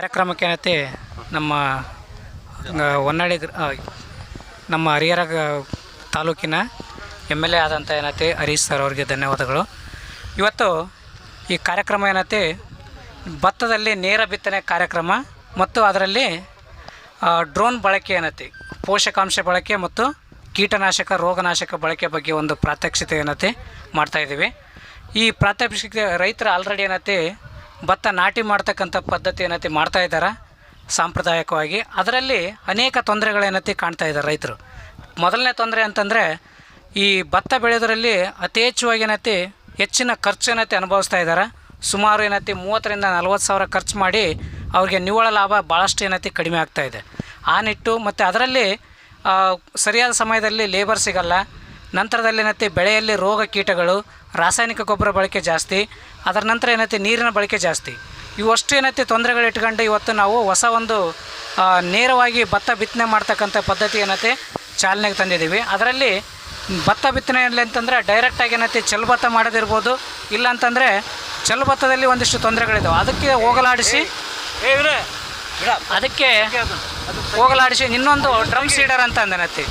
ಕಾರ್ಯಕ್ರಮಕ್ಕೆ ಏನೈತಿ ನಮ್ಮ ಹೊನ್ನಾಳಿ ನಮ್ಮ ಹರಿಹರ ತಾಲೂಕಿನ ಎಂ ಎಲ್ ಎ ಆದಂಥ ಏನತ್ತೆ ಹರೀಶ್ ಸರ್ ಅವರಿಗೆ ಧನ್ಯವಾದಗಳು. ಇವತ್ತು ಈ ಕಾರ್ಯಕ್ರಮ ಏನೈತಿ ಭತ್ತದಲ್ಲಿ ನೇರ ಬಿತ್ತನೆ ಕಾರ್ಯಕ್ರಮ ಮತ್ತು ಅದರಲ್ಲಿ ಡ್ರೋನ್ ಬಳಕೆ ಏನೈತಿ ಪೋಷಕಾಂಶ ಬಳಕೆ ಮತ್ತು ಕೀಟನಾಶಕ, ರೋಗನಾಶಕ ಬಳಕೆ ಬಗ್ಗೆ ಒಂದು ಪ್ರಾತ್ಯಕ್ಷಿತೆ ಏನೈತಿ ಮಾಡ್ತಾಯಿದ್ದೀವಿ ಈ ಪ್ರಾತ್ಯಕ್ಷಿಕೆ ರೈತರ ಆಲ್ರೆಡಿ ಏನೈತಿ ಭತ್ತ ನಾಟಿ ಮಾಡ್ತಕ್ಕಂಥ ಪದ್ಧತಿ ಏನತಿ ಮಾಡ್ತಾ ಇದ್ದಾರೆ? ಸಾಂಪ್ರದಾಯಿಕವಾಗಿ. ಅದರಲ್ಲಿ ಅನೇಕ ತೊಂದರೆಗಳೇನತಿ ಕಾಣ್ತಾ ಇದ್ದಾರೆ ರೈತರು. ಮೊದಲನೇ ತೊಂದರೆ ಅಂತಂದರೆ, ಈ ಭತ್ತ ಬೆಳೆಯೋದ್ರಲ್ಲಿ ಅತಿ ಹೆಚ್ಚುವಾಗಿ ಏನತಿ ಹೆಚ್ಚಿನ ಖರ್ಚು ಏನೈತಿ ಅನುಭವಿಸ್ತಾ ಇದ್ದಾರೆ? ಸುಮಾರು ಏನತಿ ಮೂವತ್ತರಿಂದ ನಲ್ವತ್ತು ಸಾವಿರ ಖರ್ಚು ಮಾಡಿ ಅವ್ರಿಗೆ ನಿವ್ವಳ ಲಾಭ ಭಾಳಷ್ಟು ಏನತಿ ಕಡಿಮೆ ಇದೆ. ಆ ನಿಟ್ಟು ಮತ್ತು ಅದರಲ್ಲಿ ಸರಿಯಾದ ಸಮಯದಲ್ಲಿ ಲೇಬರ್ ಸಿಗಲ್ಲ. ನಂತರದಲ್ಲಿ ಏನೈತಿ ಬೆಳೆಯಲ್ಲಿ ರೋಗ ಕೀಟಗಳು ರಾಸಾಯನಿಕ ಗೊಬ್ಬರ ಬಳಕೆ ಜಾಸ್ತಿ ಅದರ ನಂತರ ಏನೈತಿ ನೀರಿನ ಬಳಕೆ ಜಾಸ್ತಿ. ಇವಷ್ಟು ಏನೈತಿ ತೊಂದರೆಗಳು ಇಟ್ಕೊಂಡು ಇವತ್ತು ನಾವು ಹೊಸ ಒಂದು ನೇರವಾಗಿ ಭತ್ತ ಬಿತ್ತನೆ ಮಾಡ್ತಕ್ಕಂಥ ಪದ್ಧತಿ ಏನೈತಿ ಚಾಲನೆಗೆ ತಂದಿದ್ದೀವಿ. ಅದರಲ್ಲಿ ಭತ್ತ ಬಿತ್ತನೆಯಲ್ಲಿ ಅಂತಂದರೆ ಡೈರೆಕ್ಟಾಗಿ ಏನೈತಿ ಚೆಲ್ ಭತ್ತ ಮಾಡೋದಿರ್ಬೋದು ಇಲ್ಲ ಅಂತಂದರೆ ಚೆಲ್ ಭತ್ತದಲ್ಲಿ ಒಂದಿಷ್ಟು ತೊಂದರೆಗಳಿದ್ದಾವೆ ಅದಕ್ಕೆ ಹೋಗಲಾಡಿಸಿ ಅದಕ್ಕೆ ಹೋಗಲಾಡಿಸಿ ಇನ್ನೊಂದು ಡ್ರಮ್ ಸೀಡರ್ ಅಂತ ಅಂದನತಿ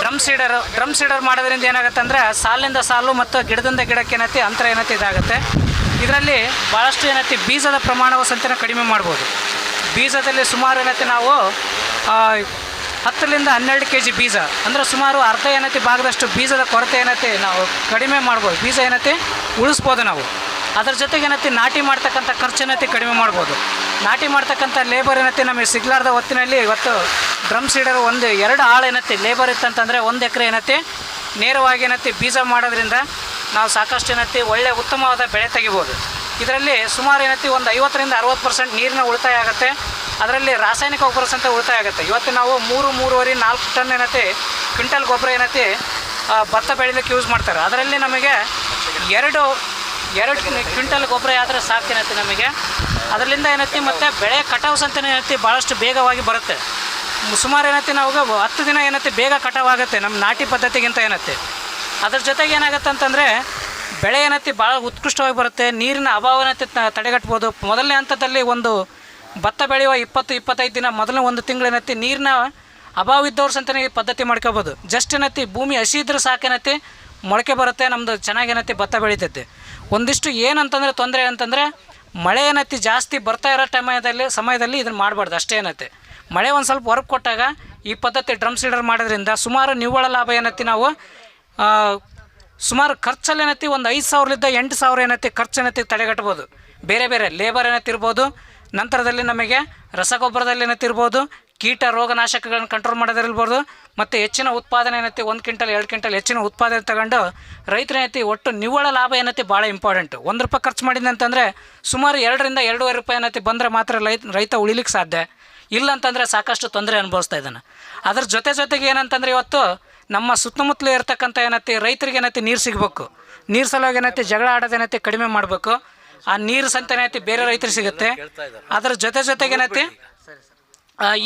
ಡ್ರಮ್ ಸೀಡರ್ ಡ್ರಮ್ ಸೀಡರ್ ಮಾಡೋದ್ರಿಂದ ಏನಾಗುತ್ತೆ ಅಂದರೆ ಸಾಲಿನಿಂದ ಸಾಲು ಮತ್ತು ಗಿಡದಿಂದ ಗಿಡಕ್ಕೆ ಏನೈತಿ ಅಂತರ ಏನೈತಿ ಇದಾಗುತ್ತೆ. ಇದರಲ್ಲಿ ಭಾಳಷ್ಟು ಏನೈತಿ ಬೀಜದ ಪ್ರಮಾಣವು ಸಂತೆನ ಕಡಿಮೆ ಮಾಡ್ಬೋದು. ಬೀಜದಲ್ಲಿ ಸುಮಾರು ಏನೈತಿ ನಾವು ಹತ್ತರಿಂದ ಹನ್ನೆರಡು ಕೆ ಜಿ ಬೀಜ, ಅಂದರೆ ಸುಮಾರು ಅರ್ಧ ಏನೈತಿ ಭಾಗದಷ್ಟು ಬೀಜದ ಕೊರತೆ ಏನೈತಿ ನಾವು ಕಡಿಮೆ ಮಾಡ್ಬೋದು. ಬೀಜ ಏನೈತಿ ಉಳಿಸ್ಬೋದು ನಾವು. ಅದ್ರ ಜೊತೆಗೆ ಏನೈತಿ ನಾಟಿ ಮಾಡ್ತಕ್ಕಂಥ ಖರ್ಚು ಏನೈತಿ ಕಡಿಮೆ ಮಾಡ್ಬೋದು. ನಾಟಿ ಮಾಡ್ತಕ್ಕಂಥ ಲೇಬರ್ ಏನತ್ತಿ ನಮಗೆ ಸಿಗ್ಲಾರ್ದ ಹೊತ್ತಿನಲ್ಲಿ ಇವತ್ತು ಡ್ರಮ್ ಸೀಡರ್ ಒಂದು ಎರಡು ಆಳು ಏನೈತಿ ಲೇಬರ್ ಇತ್ತಂತಂದರೆ ಒಂದು ಎಕರೆ ಏನೈತಿ ನೇರವಾಗಿ ಏನೈತಿ ಬೀಜ ಮಾಡೋದ್ರಿಂದ ನಾವು ಸಾಕಷ್ಟು ಏನೈತಿ ಒಳ್ಳೆ ಉತ್ತಮವಾದ ಬೆಳೆ ತೆಗಿಬೋದು. ಇದರಲ್ಲಿ ಸುಮಾರು ಏನೈತಿ ಒಂದು ಐವತ್ತರಿಂದ ಅರವತ್ತು ಪರ್ಸೆಂಟ್ ನೀರಿನ ಉಳಿತಾಯ ಆಗುತ್ತೆ ಅದರಲ್ಲಿ ರಾಸಾಯನಿಕ ಗೊಬ್ಬರ ಸಹಿತ ಉಳಿತಾಯ ಆಗುತ್ತೆ. ಇವತ್ತು ನಾವು ಮೂರು ಮೂರುವರೆ ನಾಲ್ಕು ಟನ್ ಏನೈತಿ ಕ್ವಿಂಟಲ್ ಗೊಬ್ಬರ ಏನೈತಿ ಆ, ಭತ್ತ ಬೆಳಿಲಿಕ್ಕೆ ಯೂಸ್ ಮಾಡ್ತಾರೆ. ಅದರಲ್ಲಿ ನಮಗೆ ಎರಡು ಎರಡು ಕ್ವಿಂಟಲ್ ಗೊಬ್ಬರ ಆದರೆ ಸಾಕೇನೈತಿ ನಮಗೆ? ಅದರಿಂದ ಏನೈತಿ ಮತ್ತು ಬೆಳೆ ಕಟಾವು ಸಂತಾನೆ ಏನೈತಿ ಭಾಳಷ್ಟು ಬೇಗವಾಗಿ ಬರುತ್ತೆ. ಸುಮಾರು ಏನೈತಿ ನಾವು ಹತ್ತು ದಿನ ಏನೈತಿ ಬೇಗ ಕಟಾವು ಆಗುತ್ತೆ ನಮ್ಮ ನಾಟಿ ಪದ್ಧತಿಗಿಂತ ಏನೈತಿ. ಅದ್ರ ಜೊತೆಗೆ ಏನಾಗುತ್ತೆ ಅಂತಂದರೆ ಬೆಳೆ ಏನೈತಿ ಭಾಳ ಉತ್ಕೃಷ್ಟವಾಗಿ ಬರುತ್ತೆ, ನೀರಿನ ಅಭಾವ ಏನೈತಿ ತ- ತಡೆಗಟ್ಬೋದು. ಮೊದಲನೇ ಹಂತದಲ್ಲಿ ಒಂದು ಭತ್ತ ಬೆಳೆಯುವ ಇಪ್ಪತ್ತು, ಇಪ್ಪತ್ತೈದು ದಿನ ಮೊದಲನೇ ಒಂದು ತಿಂಗಳು ಏನೈತಿ ನೀರಿನ ಅಭಾವ ಇದ್ದವ್ರ ಸಂತಾನೆ ಪದ್ಧತಿ ಮಾಡ್ಕೋಬೋದು. ಜಸ್ಟ್ ಏನೈತಿ ಭೂಮಿ ಹಸಿ ಇದ್ರೆ ಸಾಕೇನೈತಿ ಮೊಳಕೆ ಬರುತ್ತೆ ನಮ್ಮದು ಚೆನ್ನಾಗಿ ಏನೈತಿ, ಭತ್ತ ಬೆಳೀತೈತೆ. ಒಂದಿಷ್ಟು ಏನಂತಂದರೆ ತೊಂದರೆ ಅಂತಂದರೆ ಮಳೆ ಏನತ್ತಿ ಜಾಸ್ತಿ ಬರ್ತಾ ಇರೋ ಟೈಮದಲ್ಲಿ, ಸಮಯದಲ್ಲಿ ಇದನ್ನು ಮಾಡಬಾರ್ದು, ಅಷ್ಟೇ ಏನತ್ತೆ ಮಳೆ ಒಂದು ಸ್ವಲ್ಪ ವರ್ಕ್ ಕೊಟ್ಟಾಗ ಈ ಪದ್ಧತಿ ಡ್ರಮ್ ಸೀಡರ್ ಮಾಡೋದ್ರಿಂದ ಸುಮಾರು ನಿವ್ವಳ ಲಾಭ ಏನೈತಿ ನಾವು ಸುಮಾರು ಖರ್ಚಲ್ಲಿ ಏನೈತಿ, ಒಂದು ಐದು ಸಾವಿರದಿಂದ ಎಂಟು ಸಾವಿರ ಏನತ್ತಿ ಖರ್ಚು ಏನೈತಿ ತಡೆಗಟ್ಬೋದು. ಬೇರೆ ಬೇರೆ ಲೇಬರ್ ಏನತ್ತಿರ್ಬೋದು ನಂತರದಲ್ಲಿ ನಮಗೆ ರಸಗೊಬ್ಬರದಲ್ಲಿ ಏನತ್ತಿರ್ಬೋದು ಕೀಟ ರೋಗನಾಶಕಗಳನ್ನು ಕಂಟ್ರೋಲ್ ಮಾಡೋದಿರ್ಬೋದು ಮತ್ತು ಹೆಚ್ಚಿನ ಉತ್ಪಾದನೆ ಏನೈತಿ? ಒಂದು ಕ್ವಿಂಟಲ್, ಎರಡು ಕ್ವಿಂಟಲ್ ಹೆಚ್ಚಿನ ಉತ್ಪಾದನೆ ತಗೊಂಡು ರೈತರ ಏನೈತಿ? ಒಟ್ಟು ನಿವ್ವಳ ಲಾಭ ಏನೈತಿ? ಭಾಳ ಇಂಪಾರ್ಟೆಂಟು ಒಂದು ರೂಪಾಯಿ ಖರ್ಚು ಮಾಡಿದೆ ಅಂತಂದರೆ ಸುಮಾರು ಎರಡರಿಂದ ಎರಡೂವರೆ ರೂಪಾಯಿ ಏನೈತಿ ಬಂದರೆ ಮಾತ್ರ ರೈತ ರೈತ ಉಳಿಲಿಕ್ಕೆ ಸಾಧ್ಯ. ಇಲ್ಲ ಅಂತಂದರೆ ಸಾಕಷ್ಟು ತೊಂದರೆ ಅನುಭವಿಸ್ತಾ ಇದ್ದಾನೆ. ಅದ್ರ ಜೊತೆ ಜೊತೆಗೆ ಏನಂತಂದರೆ ಇವತ್ತು ನಮ್ಮ ಸುತ್ತಮುತ್ತಲು ಇರತಕ್ಕಂಥ ಏನೈತಿ? ರೈತರಿಗೆ ಏನೈತಿ? ನೀರು ಸಿಗಬೇಕು. ನೀರು ಸಲುವಾಗಿ ಏನೈತಿ? ಜಗಳ ಆಡೋದೇನೈತಿ ಕಡಿಮೆ ಮಾಡಬೇಕು. ಆ ನೀರು ಸಂತ ಏನೈತಿ? ಬೇರೆ ರೈತರಿಗೆ ಸಿಗುತ್ತೆ. ಅದ್ರ ಜೊತೆ ಜೊತೆಗೆ ಏನೈತಿ?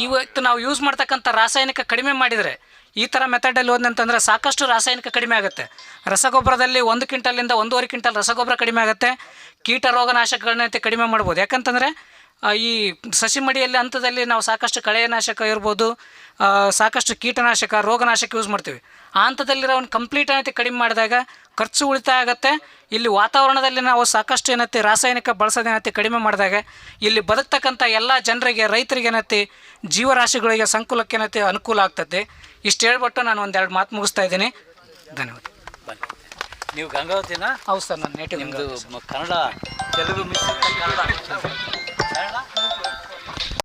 ಇವತ್ತು ನಾವು ಯೂಸ್ ಮಾಡ್ತಕ್ಕಂಥ ರಾಸಾಯನಿಕ ಕಡಿಮೆ ಮಾಡಿದರೆ, ಈ ಥರ ಮೆಥಡಲ್ಲಿ ಹೋದಂತಂದರೆ ಸಾಕಷ್ಟು ರಾಸಾಯನಿಕ ಕಡಿಮೆ ಆಗುತ್ತೆ. ರಸಗೊಬ್ಬರದಲ್ಲಿ ಒಂದು ಕ್ವಿಂಟಲಿಂದ ಒಂದೂವರೆ ಕ್ವಿಂಟಲ್ ರಸಗೊಬ್ಬರ ಕಡಿಮೆ ಆಗುತ್ತೆ. ಕೀಟ ರೋಗನಾಶಕಗಳನ್ನೈತೆ ಕಡಿಮೆ ಮಾಡ್ಬೋದು. ಯಾಕಂತಂದರೆ ಈ ಸಸಿ ಮಡಿಯಲ್ಲಿ ಹಂತದಲ್ಲಿ ನಾವು ಸಾಕಷ್ಟು ಕಳೆನಾಶಕ ಇರ್ಬೋದು ಸಾಕಷ್ಟು ಕೀಟನಾಶಕ ರೋಗನಾಶಕ ಯೂಸ್ ಮಾಡ್ತೀವಿ. ಆ ಹಂತದಲ್ಲಿರೋ ಒಂದು ಕಂಪ್ಲೀಟ್ ಏನೈತೆ ಕಡಿಮೆ ಮಾಡಿದಾಗ ಖರ್ಚು ಉಳಿತಾಯ ಆಗುತ್ತೆ. ಇಲ್ಲಿ ವಾತಾವರಣದಲ್ಲಿ ನಾವು ಸಾಕಷ್ಟು ಏನೈತಿ ರಾಸಾಯನಿಕ ಬಳಸೋದೇನೈತಿ ಕಡಿಮೆ ಮಾಡಿದಾಗ ಇಲ್ಲಿ ಬದುಕ್ತಕ್ಕಂಥ ಎಲ್ಲ ಜನರಿಗೆ ರೈತರಿಗೆ ಏನೈತಿ ಜೀವರಾಶಿಗಳಿಗೆ ಸಂಕುಲಕ್ಕೆ ಏನೈತಿ ಅನುಕೂಲ ಆಗ್ತದೆ. ಇಷ್ಟು ಹೇಳ್ಬಿಟ್ಟು ನಾನು ಒಂದೆರಡು ಮಾತು ಮುಗಿಸ್ತಾ ಇದ್ದೀನಿ. ಧನ್ಯವಾದ. ನೀವು ಗಂಗಾವತಿನ? ಹೌದು ಸರ್ ನಾನು ನೇಟಿವ್ ನಿಮ್ಮದು ಕನ್ನಡ ತೆಲುಗು ಮಿಕ್ಸ್ ಕನ್ನಡ ಕನ್ನಡ